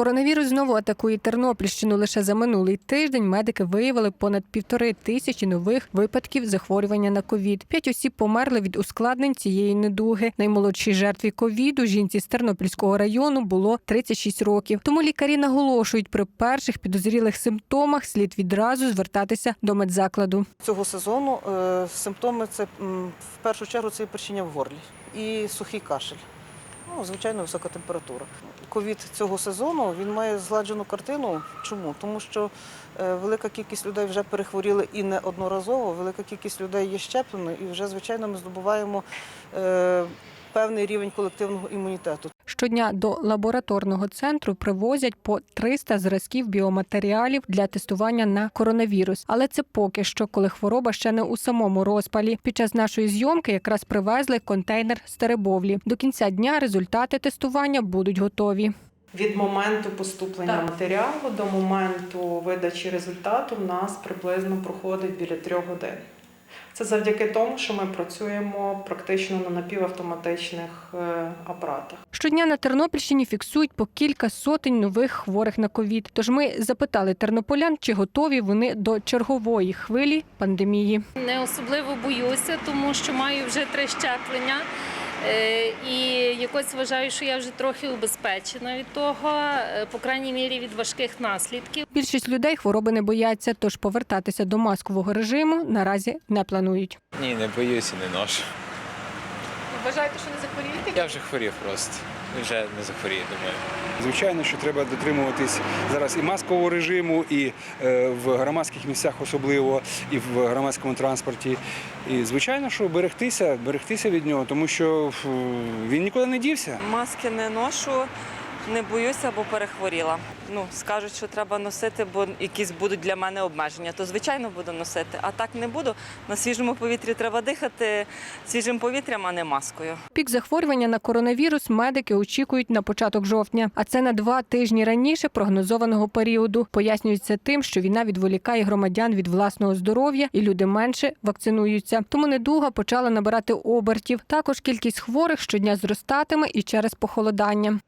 Коронавірус знову атакує Тернопільщину. Лише за минулий тиждень медики виявили понад півтори тисячі нових випадків захворювання на ковід. П'ять осіб померли від ускладнень цієї недуги. Наймолодшій жертві ковіду жінці з Тернопільського району було 36 років. Тому лікарі наголошують, при перших підозрілих симптомах слід відразу звертатися до медзакладу. Цього сезону е, симптоми це в першу чергу це першіння в горлі і сухий кашель. Ну, звичайно, висока температура. Ковід цього сезону він має згладжену картину. Чому? Тому що е, велика кількість людей вже перехворіли і неодноразово, велика кількість людей є щеплено, і вже, звичайно, ми здобуваємо е, певний рівень колективного імунітету. Щодня до лабораторного центру привозять по 300 зразків біоматеріалів для тестування на коронавірус. Але це поки що, коли хвороба ще не у самому розпалі. Під час нашої зйомки якраз привезли контейнер з Теребовлі. До кінця дня результати тестування будуть готові. Від моменту поступлення матеріалу до моменту видачі результату в нас приблизно проходить біля трьох годин. Це завдяки тому, що ми працюємо практично на напівавтоматичних е, апаратах. Щодня на Тернопільщині фіксують по кілька сотень нових хворих на ковід. Тож ми запитали тернополян, чи готові вони до чергової хвилі пандемії. Не особливо боюся, тому що маю вже три щеплення. Е, І якось вважаю, що я вже трохи убезпечена від того, е, по крайній мірі від важких наслідків. Більшість людей хвороби не бояться, тож повертатися до маскового режиму наразі не планують. Ні, не боюся, не ношу. Вважаєте, що не захворієте? Я вже хворів просто. Вже не захворію, думаю. Звичайно, що треба дотримуватись зараз і маскового режиму, і е, в громадських місцях особливо, і в громадському транспорті. І звичайно, що берегтися, берегтися від нього, тому що він нікуди не дівся. Маски не ношу, не боюся, бо перехворіла. Ну, скажуть, що треба носити, бо якісь будуть для мене обмеження, то звичайно буду носити. А так не буду. На свіжому повітрі треба дихати свіжим повітрям, а не маскою. Пік захворювання на коронавірус медики очікують на початок жовтня, а це на два тижні раніше прогнозованого періоду. Пояснюється тим, що війна відволікає громадян від власного здоров'я і люди менше вакцинуються. Тому недуга почала набирати обертів. Також кількість хворих щодня зростатиме і через похолодання.